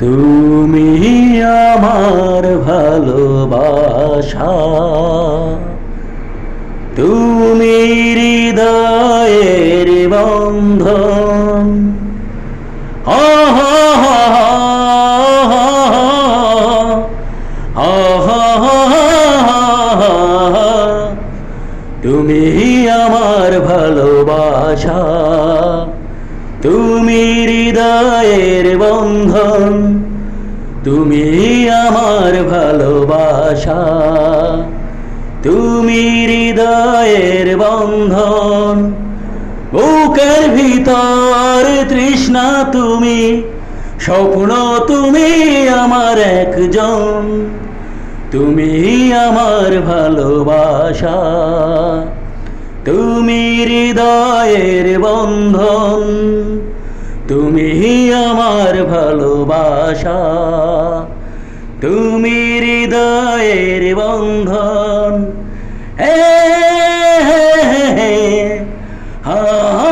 তুমি আমার ভালোবাসা। তুমি হৃদয়ের বন্ধন। আহ তুমি আমার ভালোবাসা। তুমি হৃদয়ের বন্ধন। তুমি আমার ভালোবাসা, তুমি হৃদয়ের বন্ধন, বুকের ভিতর তৃষ্ণা তুমি, স্বপ্ন তুমি আমার একজন, তুমি আমার ভালোবাসা, তুমি হৃদয়ের বন্ধন, তুমি তোমার ভালোবাসা তুমি হৃদয়ের বন্ধন। হে হে হা